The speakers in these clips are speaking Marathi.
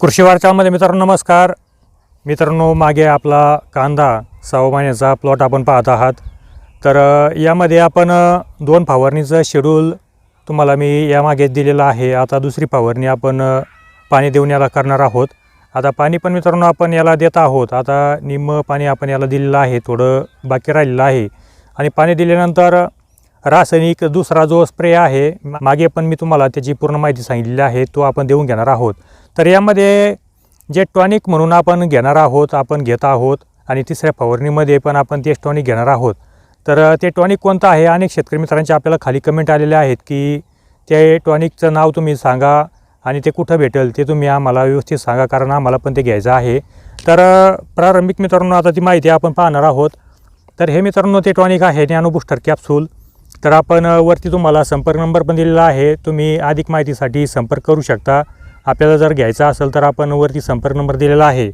कृषी वार्तामध्ये मित्रांनो नमस्कार. मित्रांनो मागे आपला कांदा सहा महिन्याचा प्लॉट आपण पाहत आहात. तर यामध्ये आपण दोन फवारणीचं शेड्यूल तुम्हाला मी यामागे दिलेलं आहे. आता दुसरी फवारणी आपण पाणी देऊन याला करणार आहोत. आता पाणी पण मित्रांनो आपण याला देत आहोत. आता निम्म पाणी आपण याला दिलेलं आहे थोडं बाकी राहिलेलं आहे. आणि पाणी दिल्यानंतर रासायनिक दुसरा जो स्प्रे आहे मागे पण मी तुम्हाला त्याची पूर्ण माहिती सांगितलेली आहे तो आपण देऊन घेणार आहोत. तर यामध्ये जे टॉनिक म्हणून आपण घेणार आहोत आपण घेत आहोत आणि तिसऱ्या फवारणीमध्ये पण आपण तेच टॉनिक घेणार आहोत. तर ते टॉनिक कोणतं आहे? अनेक शेतकरी मित्रांचे आपल्याला खाली कमेंट आलेले आहेत की ते टॉनिकचं नाव तुम्ही सांगा आणि ते कुठं भेटेल ते तुम्ही आम्हाला व्यवस्थित सांगा कारण आम्हाला पण ते घ्यायचं आहे. तर प्रारंभिक मित्रांनो आता ती माहिती आपण पाहणार आहोत. तर हे मित्रांनो ते टॉनिक आहे नॅनो बुस्टर कॅप्सूल. तर आपण वरती तुम्हाला संपर्क नंबर पण दिलेला आहे. तुम्ही अधिक माहितीसाठी संपर्क करू शकता. आपल्याला जर घ्यायचं असेल तर आपण वरती संपर्क नंबर दिलेला आहे.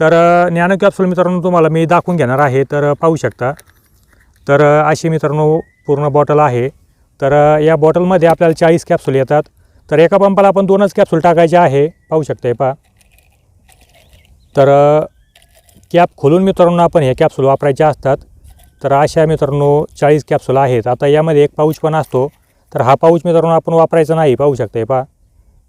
तर ज्ञान नॅनो कॅप्सूल मित्रांनो तुम्हाला मी दाखवून घेणार आहे तर पाहू शकता. तर अशी मित्रांनो पूर्ण बॉटल आहे. तर या बॉटलमध्ये आपल्याला चाळीस कॅप्सूल येतात. तर एका पंपाला आपण दोनच कॅप्सूल टाकायचे आहे. पाहू शकता हे पहा. तर कॅप खोलून मित्रांनो आपण हे कॅप्सूल वापरायचे असतात. तर अशा मित्रांनो चाळीस कॅप्सूल आहेत. आता यामध्ये एक पाऊच पण असतो. तर हा पाऊच मित्रांनो आपण वापरायचा नाही. पाहू शकता हे पहा.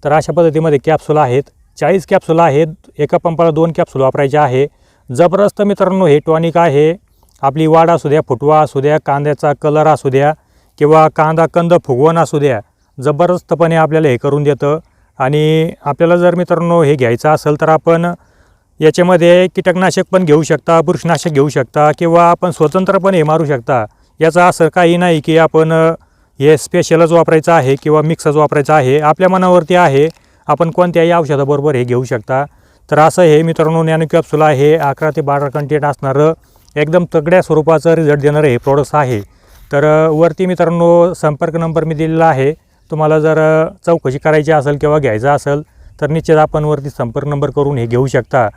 तर अशा पद्धतीमध्ये कॅप्सुल आहेत. चाळीस कॅप्सुल आहेत. एका पंपाला दोन कॅप्सूल वापरायचे आहे. जबरदस्त मित्रांनो हे टॉनिक आहे. आपली वाढ असू द्या फुटवा असू द्या कांद्याचा कलर असू द्या किंवा कांदा कंद फुगवण असू द्या जबरदस्तपणे आपल्याला हे करून देतं. आणि आपल्याला जर मित्रांनो हे घ्यायचं असेल तर आपण याच्यामध्ये कीटकनाशक पण घेऊ शकता बुरशनाशक घेऊ शकता किंवा आपण स्वतंत्रपणे हे मारू शकता. याचा असं काही नाही की आपण हे स्पेशलच वापरायचं आहे किंवा मिक्सच वापरायचं आहे आपल्या मनावरती आहे. आपण कोणत्याही औषधाबरोबर हे घेऊ शकता. तर असं हे मित्रांनो नॅनो कॅप्सूल आहे. अकरा ते बारा कंटेंट असणारं एकदम तगड्या स्वरूपाचं रिझल्ट देणारं हे प्रोडक्ट्स आहे. तर वरती मित्रांनो संपर्क नंबर मी दिलेला आहे. तुम्हाला जर चौकशी करायची असेल किंवा घ्यायचं असेल तर निश्चित आपण वरती संपर्क नंबर करून हे घेऊ शकता.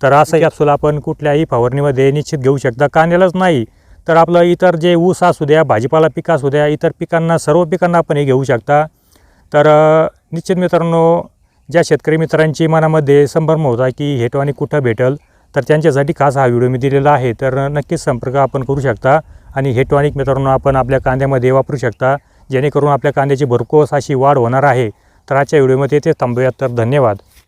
तर असं कॅप्सूल आपण कुठल्याही फवारणीमध्ये निश्चित घेऊ शकता. कांद्यालाच नाही तर आपलं इतर जे ऊस असू द्या भाजीपाला पीक असू द्या इतर पिकांना सर्व पिकांना आपण हे घेऊ शकता. तर निश्चित मित्रांनो ज्या शेतकरी मित्रांची मनामध्ये संभ्रम होता की हे टॉनिक कुठं भेटेल तर त्यांच्यासाठी खास हा व्हिडिओ मी दिलेला आहे. तर नक्कीच संपर्क आपण करू शकता आणि हे टॉनिक मित्रांनो आपण आपल्या कांद्यामध्ये वापरू शकता जेणेकरून आपल्या कांद्याची भरकोस अशी वाढ होणार आहे. तर आजच्या व्हिडिओमध्ये ते थांबूयात. तर धन्यवाद.